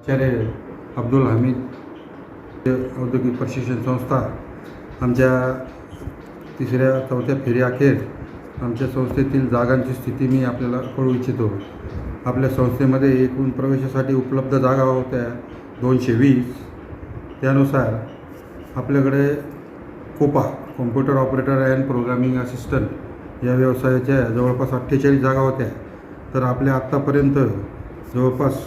आचार्य अब्दुल हमीद औद्योगिक प्रशिक्षण संस्था आमच्या तिसऱ्या चौथ्या फेरीअखेर आमच्या संस्थेतील जागांची स्थिती मी आपल्याला कळू इच्छितो. आपल्या संस्थेमध्ये एकूण प्रवेशासाठी उपलब्ध जागा होत्या दोनशे वीस. त्यानुसार आपल्याकडे COPA computer operator and programming assistant या व्यवसायाच्या जवळपास अठ्ठेचाळीस जागा होत्या. तर आपल्या आत्तापर्यंत जवळपास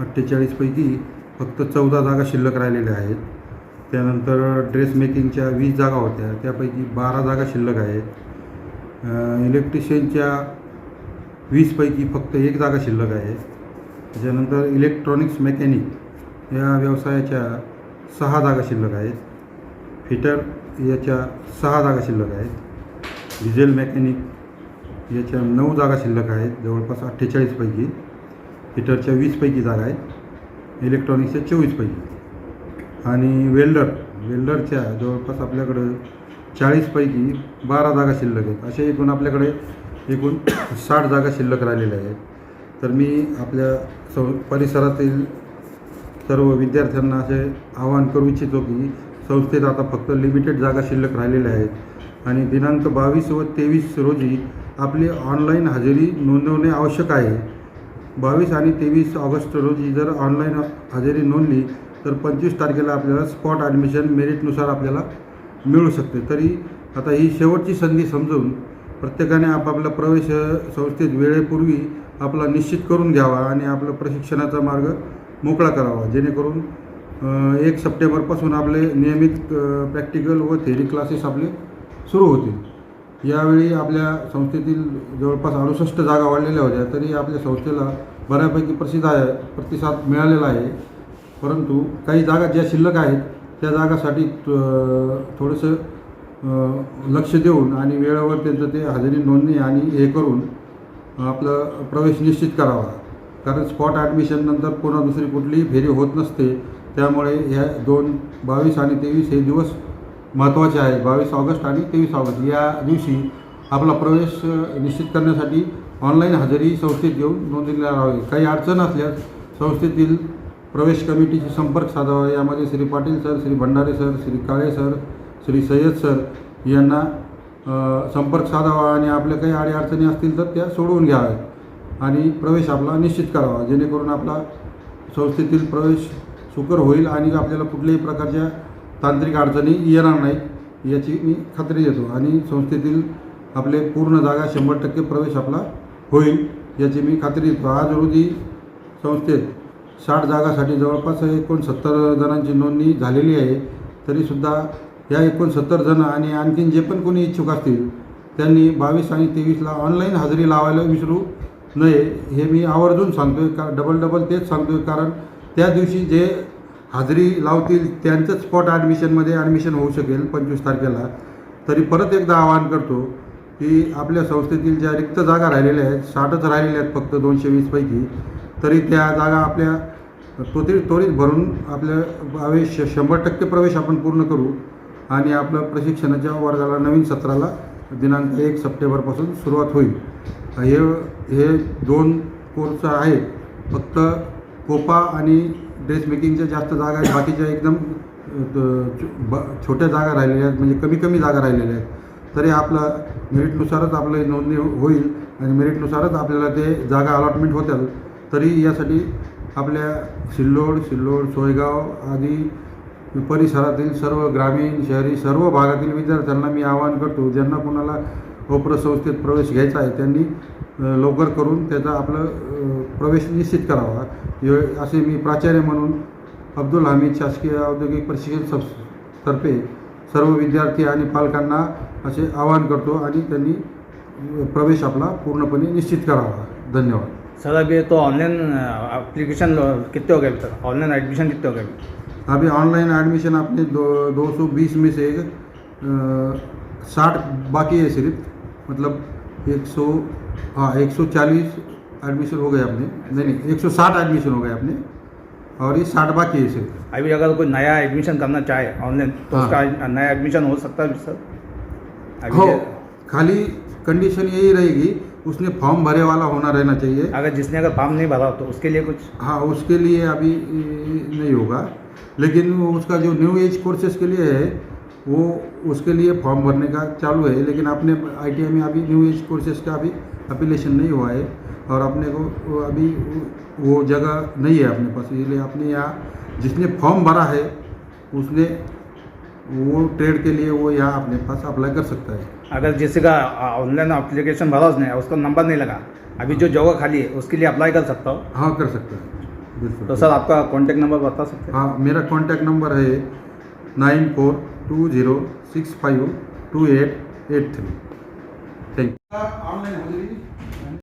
अठ्ठेचाळीसपैकी फक्त चौदा जागा शिल्लक राहिलेल्या आहेत. त्यानंतर ड्रेस मेकिंगच्या वीस जागा होत्या. त्यापैकी बारा जागा शिल्लक आहेत. इलेक्ट्रिशियनच्या वीसपैकी फक्त एक जागा शिल्लक आहे. त्याच्यानंतर इलेक्ट्रॉनिक्स मेकॅनिक या व्यवसायाच्या सहा जागा शिल्लक आहेत. फिटर याच्या सहा जागा शिल्लक आहेत. डिझेल मेकॅनिक याच्या नऊ जागा शिल्लक आहेत. जवळपास अठ्ठेचाळीसपैकी हिटरच्या वीसपैकी जागा आहेत. इलेक्ट्रॉनिक्सच्या चोवीसपैकी आणि वेल्डर वेल्डरच्या जवळपास आपल्याकडं चाळीसपैकी बारा जागा शिल्लक आहेत. असे एकूण आपल्याकडे एकूण साठ जागा शिल्लक राहिलेल्या आहेत. तर मी आपल्या सौ परिसरातील सर्व विद्यार्थ्यांना असे आवाहन करू इच्छितो की संस्थेत आता फक्त लिमिटेड जागा शिल्लक राहिलेल्या आहेत. आणि दिनांक बावीस व तेवीस रोजी आपली ऑनलाईन हजेरी नोंदवणे आवश्यक आहे. बावीस आणि तेवीस ऑगस्ट रोजी जर ऑनलाईन हजेरी नोंदली तर पंचवीस तारखेला आपल्याला स्पॉट ॲडमिशन मेरिटनुसार आपल्याला मिळू शकते. तरी आता ही शेवटची संधी समजून प्रत्येकाने आपापला प्रवेश संस्थेत वेळेपूर्वी आपला निश्चित करून घ्यावा आणि आपला प्रशिक्षणाचा मार्ग मोकळा करावा. जेणेकरून एक सप्टेंबरपासून आपले नियमित प्रॅक्टिकल व थेरी क्लासेस आपले सुरू होतील. यावेळी आपल्या संस्थेतील जवळपास अडुसष्ट जागा वाढलेल्या होत्या तरी आपल्या संस्थेला बऱ्यापैकी प्रसिद्ध आहे प्रतिसाद मिळालेला आहे. परंतु काही जागा ज्या शिल्लक आहेत त्या जागासाठी थोडंसं लक्ष देऊन आणि वेळेवर त्यांचं ते हजेरी नोंदणी आणि हे करून आपलं प्रवेश निश्चित करावा. कारण स्पॉट ॲडमिशन नंतर पुन्हा दुसरी कुठलीही फेरी होत नसते त्यामुळे ह्या दोन बावीस आणि तेवीस हे दिवस महत्त्वाचे आहे. बावीस ऑगस्ट आणि तेवीस ऑगस्ट या दिवशी आपला प्रवेश निश्चित करण्यासाठी ऑनलाईन हजेरी संस्थेत येऊन नोंदणी करावी काही अडचण असल्यास संस्थेतील प्रवेश कमिटीशी संपर्क साधावा. यामध्ये Shri Patil sir Shri Bhandare sir Shri Kale sir Shri Sayyed sir यांना संपर्क साधावा आणि आपल्या काही अडीअडचणी असतील तर त्या सोडवून घ्याव्यात आणि प्रवेश आपला निश्चित करावा. जेणेकरून आपला संस्थेतील प्रवेश सुकर होईल आणि आपल्याला कुठल्याही प्रकारच्या तांत्रिक अडचणी येणार नाहीत याची मी खात्री देतो. आणि संस्थेतील आपले पूर्ण जागा शंभर टक्के प्रवेश आपला होईल याची मी खात्री देतो. आज रोजी संस्थेत साठ जागासाठी जवळपास एकोणसत्तर जणांची नोंदणी झालेली आहे तरीसुद्धा या एकोणसत्तर जण आणि आणखीन जे पण कोणी इच्छुक असतील त्यांनी बावीस आणि तेवीसला ऑनलाईन हजेरी लावायला विसरू नये हे मी आवर्जून सांगतोय का डबल डबल तेच सांगतोय कारण त्या दिवशी जे हाजरी लावतील त्यांचंच स्पॉट ॲडमिशनमध्ये ॲडमिशन होऊ शकेल पंचवीस तारखेला. तरी परत एकदा आवाहन करतो की आपल्या संस्थेतील ज्या रिक्त जागा राहिलेल्या आहेत साठच राहिलेल्या आहेत फक्त दोनशे वीसपैकी तरी त्या जागा आपल्या त्वरित त्वरित भरून आपल्या प्रवेश शंभर टक्के प्रवेश आपण पूर्ण करू आणि आपलं प्रशिक्षणाच्या वर्गाला नवीन सत्राला दिनांक एक सप्टेंबरपासून सुरुवात होईल. हे हे दोन कोर्स आहेत फक्त कोपा आणि ड्रेस मेकिंगच्या जास्त जागा आहेत. बाकीच्या एकदम ब छोट्या जागा राहिलेल्या आहेत. म्हणजे कमी कमी जागा राहिलेल्या आहेत. तरी आपला मेरिटनुसारच आपलं नोंदणी हो, होईल. आणि मेरिटनुसारच आपल्याला ते जागा अलॉटमेंट होतात तरी यासाठी आपल्या सिल्लोड सिल्लोड सोयगाव आदी परिसरातील सर्व ग्रामीण शहरी सर्व भागातील विद्यार्थ्यांना मी आवाहन करतो ज्यांना कोणाला ओप्र संस्थेत प्रवेश घ्यायचा आहे त्यांनी लवकर करून त्याचा आपलं प्रवेश निश्चित करावा. हे- असे मी प्राचार्य म्हणून अब्दुल हमीद शासकीय औद्योगिक प्रशिक्षण संस तर्फे सर्व विद्यार्थी आणि पालकांना असे आवाहन करतो आणि त्यांनी प्रवेश आपला पूर्णपणे निश्चित करावा. धन्यवाद. सर अभी तो ऑनलाइन एप्लीकेशन कितने हो गए अभी तक? ऑनलाइन एडमिशन कितने हो गए अभी? अभी ऑनलाइन एडमिशन अपने दो दो सौ बीस में से साठ बाकी है सिर्फ। मतलब एक सौ हाँ एक सौ चालीस एडमिशन हो गए अपने। नहीं नहीं एक सौ साठ एडमिशन हो गए अपने। और ये साठ बाकी है सिर्फ़ अभी अगर कोई नया एडमिशन करना चाहे ऑनलाइन तो हाँ। उसका नया एडमिशन हो सकता है सर हो खाली कंडीशन यही रहेगी उसने फॉर्म भरे वाला होना रहना चाहिए। अगर जिसने अगर फॉर्म नहीं भरा तो उसके लिए कुछ? हाँ उसके लिए अभी नहीं होगा। लेकिन उसका जो न्यू एज कोर्सेज के लिए है वो उसके लिए फॉर्म भरने का चालू है लेकिन आपने आई में अभी न्यू एज कोर्सेज का अभी अप्लीकेशन नहीं हुआ है और अपने को अभी वो जगह नहीं है अपने पास इसलिए आपने यहाँ जिसने फॉर्म भरा है उसने वो ट्रेड के लिए वो यहाँ अपने पास अप्लाई कर सकता है। अगर जिससे का ऑनलाइन अप्लीकेशन भरा उसने उसका नंबर नहीं लगा अभी जो जगह खाली है उसके लिए अप्लाई कर सकता हो? हाँ कर सकता है। बिल्कुल। तो सर आपका कॉन्टैक्ट नंबर बता सकते हैं? हाँ मेरा कॉन्टैक्ट नंबर है nine four two zero six five two eight eight three thank online हो